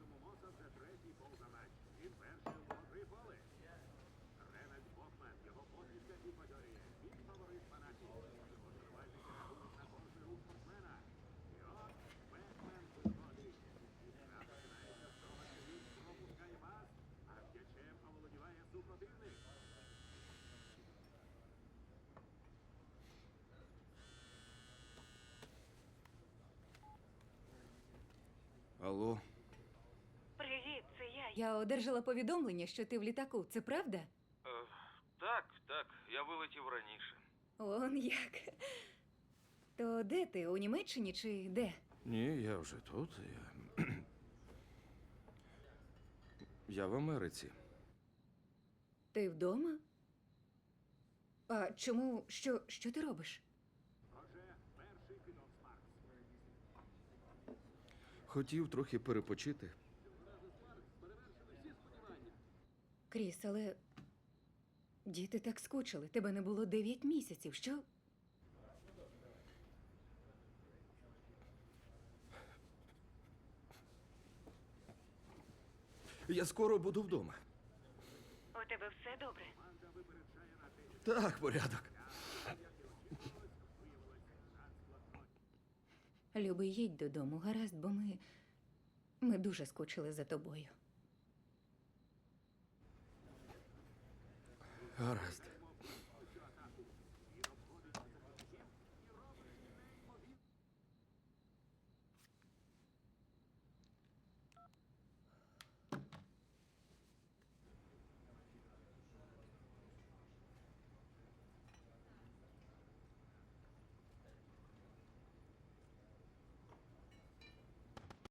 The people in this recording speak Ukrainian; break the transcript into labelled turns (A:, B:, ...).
A: Максимум Моса це третій пол за матч. Він перший у три поли. Ренальд Бохман, його посвідка і бадьоріє. Він фаворит фанатів. Його рахують на кожний рух спортсмена. І от Бекмен виходить. І гра починається з того, що він пропускає пас, а м'ячем оволодіває супротивник.
B: Алло,
C: Привіт, це я.
D: Одержала повідомлення, що ти в літаку. Це правда?
E: Е, так, так, я вилетів раніше.
D: Он як. То де ти? У Німеччині чи де?
B: ні, я вже тут. Я... я в Америці.
D: Ти вдома? А чому? Що, що ти робиш?
B: Хотів трохи перепочити.
D: Кріс, але діти так скучили. Тебе не було дев'ять місяців. Що?
B: Я скоро буду вдома.
C: У тебе все добре?
B: Так, порядок.
D: Любий, їдь додому, гаразд, бо ми. Ми дуже скучили за тобою.
B: Гаразд.